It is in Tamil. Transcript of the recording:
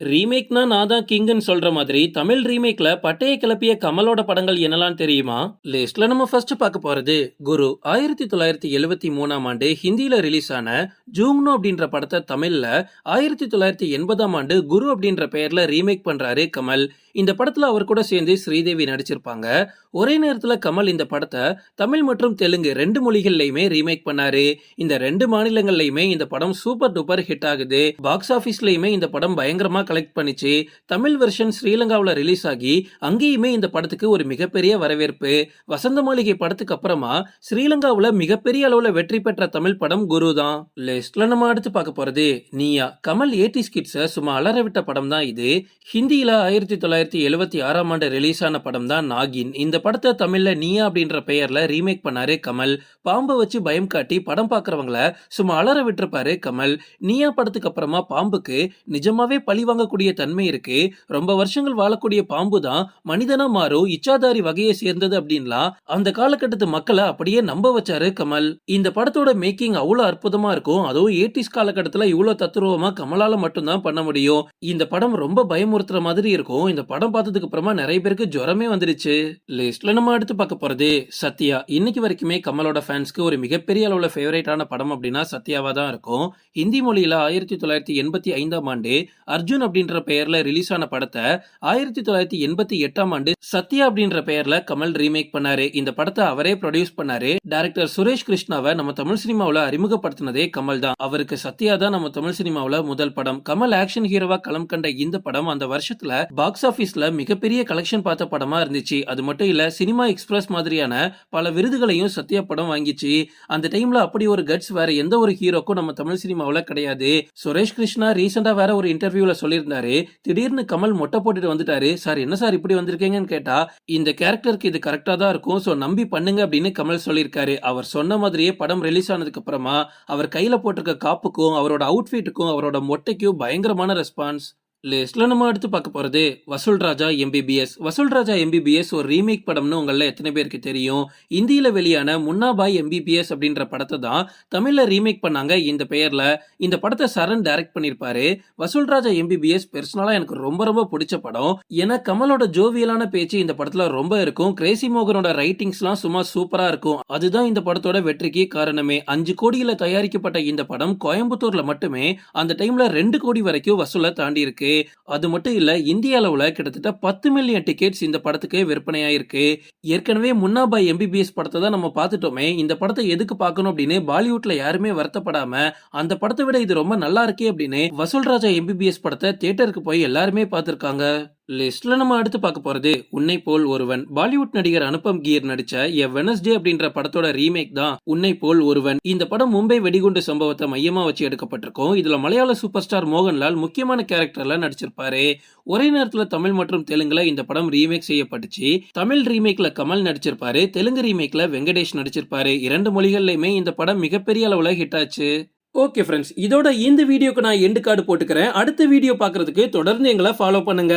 ரீமேக்னா நான் தான் கிங்னு சொல்ற மாதிரி தமிழ் ரீமேக்ல பட்டையை கிளப்பிய கமலோட படங்கள் என்னலாம் தெரியுமா? லிஸ்ட்ல நம்ம ஃபர்ஸ்ட் பார்க்க போறது குரு ஆயிரத்தி தொள்ளாயிரத்தி எழுவத்தி மூணாம் ஆண்டு ஹிந்தியில ரிலீஸ் ஆன ஜூங்னோ அப்படின்ற படத்தை தமிழ்ல ஆயிரத்தி தொள்ளாயிரத்தி எண்பதாம் ஆண்டு குரு அப்படின்ற பெயர்ல ரீமேக் பண்றாரு கமல். இந்த படத்துல அவர் கூட சேர்ந்து ஸ்ரீதேவி நடிச்சிருப்பாங்க. ஒரே நேரத்துல கமல் இந்த படத்தை தமிழ் மற்றும் தெலுங்கு ரெண்டு மொழிகள்லயுமே ரீமேக் பண்ணாரு. இந்த ரெண்டு மாநிலங்கள்லயுமே இந்த படம் சூப்பர் டூப்பர் ஹிட் ஆகுது. பாக்ஸ் ஆபீஸ்லயுமே இந்த படம் பயங்கரமா கலெக்ட் பண்ணிச்சு. தமிழ் வெர்ஷன் ஸ்ரீலங்காவில் ரிலீஸ் ஆகி அங்கேயுமே இந்த படத்துக்கு ஒரு மிகப்பெரிய வரவேற்பு. வசந்த மாளிகை படத்துக்கு அப்புறமா ஸ்ரீலங்காவில் மிகப்பெரிய அளவில் வெற்றி பெற்ற தமிழ் படம் குரு தான். லிஸ்ட்ல நம்ம அடுத்து பார்க்க போறது நீயா. கமல் ஏடி ஸ்கிட்ஸ சும்மா அலற விட்ட படம் தான் இது. ஹிந்தியில ஆயிரத்தி தொள்ளாயிரத்தி எழுவத்தி ஆறாம் ஆண்டு ரிலீஸ் ஆன படம் தான் நாகின். இந்த படத்தை தமிழ்ல நீயா அப்படின்ற பெயர்ல ரீமேக் பண்ணாரு கமல். பாம்பை வச்சு பயம் காட்டி படம் பாக்குறவங்கள சும்மா அலற விட்டுருப்பாரு கமல். நீயா படத்துக்கு அப்புறமா பாம்புக்கு நிஜமாவே பழி வாங்கக்கூடிய தன்மை இருக்கு. ரொம்ப வருஷங்கள் வாழக்கூடிய பாம்பு தான் மனிதனா மாறும் இச்சாதாரி வகையை சேர்ந்தது அப்படின்லாம் அந்த காலகட்டத்து மக்களை அப்படியே நம்ப வச்சாரு கமல். இந்த படத்தோட மேக்கிங் அவ்வளவு அற்புதமா இருக்கும். அதுவும் ஏட்டிஸ் காலகட்டத்துல இவ்வளவு தத்துருவமா கமலால மட்டும்தான் பண்ண முடியும். இந்த படம் ரொம்ப பயமுறுத்துற மாதிரி இருக்கும். இந்த படம் பார்த்ததுக்கு அப்புறமா நிறைய பேருக்கு ஜுரமே வந்துருச்சு. லிஸ்ட்ல நம்ம அடுத்து பார்க்க போறது சத்யா. இன்னைக்கு வரைக்குமே கமலோட ஃபேன்ஸ்க்கு ஒரு மிகப்பெரிய அளவுல ஃபேவரேட்டான படம் அப்படின்னா சத்யாவா தான் இருக்கும். ஹிந்தி மொழியில ஆயிரத்தி தொள்ளாயிரத்தி எண்பத்தி ஐந்தாம் ஆண்டு அர்ஜுன் அப்படின்ற பெயர்ல ரிலீஸ் ஆன படத்தை ஆயிரத்தி தொள்ளாயிரத்தி எண்பத்தி எட்டாம் ஆண்டு சத்யா அப்படின்ற பெயர்ல கமல் ரீமேக் பண்ணாரு. இந்த படத்தை அவரே ப்ரொடியூஸ் பண்ணாரு. டைரக்டர் சுரேஷ் கிருஷ்ணாவை நம்ம தமிழ் சினிமாவில் அறிமுகப்படுத்தினதே கமல் தான். அவருக்கு சத்யா தான் நம்ம தமிழ் சினிமாவுல முதல் படம். கமல் ஆக்ஷன் ஹீரோவா களம் கண்ட இந்த படம் அந்த வருஷத்துல பாக்ஸ் ஆஃப் ஆஃபீஸில் மிகப்பெரிய கலெக்ஷன் பார்த்த படமாக இருந்துச்சு. அது மட்டும் இல்லை சினிமா எக்ஸ்பிரஸ் மாதிரியான பல விருதுகளையும் சத்யா படம் வாங்கிச்சு. அந்த டைமில் அப்படி ஒரு கட்ஸ் வேற எந்த ஒரு ஹீரோக்கும் நம்ம தமிழ் சினிமாவில் கிடையாது. சுரேஷ் கிருஷ்ணா ரீசெண்டாக வேற ஒரு இன்டர்வியூவில் சொல்லியிருந்தாரு. திடீர்னு கமல் மொட்டை போட்டுட்டு வந்துட்டாரு. சார் என்ன சார் இப்படி வந்திருக்கீங்கன்னு கேட்டால் இந்த கேரக்டருக்கு இது கரெக்டாக தான் இருக்கும். ஸோ நம்பி பண்ணுங்க அப்படின்னு கமல் சொல்லியிருக்காரு. அவர் சொன்ன மாதிரியே படம் ரிலீஸ் ஆனதுக்கு அப்புறமா அவர் கையில் போட்டிருக்க காப்புக்கும் அவரோட அவுட்ஃபிட்டுக்கும் அவரோட மொட்டைக்கும் பயங்கரமான ரெஸ்பான்ஸ் லிஸ்ட்ல நம்ம அடுத்து பார்க்க போறது வசூல் ராஜா எம்பிபிஎஸ் வசூல் ராஜா எம்பிபிஎஸ் ஒரு ரீமேக் படம்னு உங்கள எத்தனை பேருக்கு தெரியும்? இந்தியில வெளியான முன்னாபாய் எம்பிபிஎஸ் அப்படின்ற படத்தை தான் தமிழ்ல ரீமேக் பண்ணாங்க இந்த பெயர்ல. இந்த படத்தை சரண் டைரக்ட் பண்ணிருப்பாரு. வசூல் ராஜா எம்பிபிஎஸ் பெர்சனலா எனக்கு ரொம்ப ரொம்ப பிடிச்ச படம். ஏன்னா கமலோட ஜோவியலான பேச்சு இந்த படத்துல ரொம்ப இருக்கும். கிரேசி மோகனோட ரைட்டிங்ஸ்லாம் சும்மா சூப்பரா இருக்கும். அதுதான் இந்த படத்தோட வெற்றிக்கு காரணமே. அஞ்சு கோடியில தயாரிக்கப்பட்ட இந்த படம் கோயம்புத்தூர்ல மட்டுமே அந்த டைம்ல ரெண்டு கோடி வரைக்கும் வசூலை தாண்டி இருக்கு அது மட்டும் இல்ல இந்திய அளவுல கிட்டத்தட்ட பத்து மில்லியன் டிக்கெட்ஸ் இந்த படத்துக்கு விற்பனையாயிருக்கு. ஏற்கனவே முன்னாபாய் எம்பிபிஎஸ் படத்தை தான் நம்ம பார்த்துட்டோமே. இந்த படத்தை எதுக்கு பார்க்கணும் அப்படின்னு பாலிவுட்ல யாருமே வருத்தப்படாம அந்த படத்தை விட இது ரொம்ப நல்லா இருக்கே அப்படின்னு வசூல் ராஜா எம்பிபிஎஸ் படத்தை தியேட்டருக்கு போய் எல்லாருமே பார்த்திருக்காங்க. லிஸ்ட்ல நம்ம அடுத்து பார்க்க போறது உன்னை போல் ஒருவன். பாலிவுட் நடிகர் அனுப்பம் கீர் நடிச்ச எ வெனஸ்டே அப்படின்ற படத்தோட ரீமேக் தான் உன்னை போல் ஒருவன். இந்த படம் மும்பை வெடிகுண்டு சம்பவத்தை மையமா வச்சு எடுக்கப்பட்டிருக்கும். இதுல மலையாள சூப்பர் ஸ்டார் மோகன்லால் முக்கியமான கேரக்டர்ல நடிச்சிருப்பாரு. ஒரே நேரத்துல தமிழ் மற்றும் தெலுங்குல இந்த படம் ரீமேக் செய்யப்பட்டுச்சு. தமிழ் ரீமேக்ல கமல் நடிச்சிருப்பாரு தெலுங்கு ரீமேக்ல வெங்கடேஷ் நடிச்சிருப்பாரு. இரண்டு மொழிகள்லயுமே இந்த படம் மிகப்பெரிய அளவுல ஹிட் ஆச்சு. ஓகே ஃப்ரெண்ட்ஸ் இதோட இந்த வீடியோக்கு நான் எண்டு கார்டு போட்டுக்கிறேன். அடுத்த வீடியோ பார்க்கறதுக்கு தொடர்ந்து எங்களை ஃபாலோ பண்ணுங்க.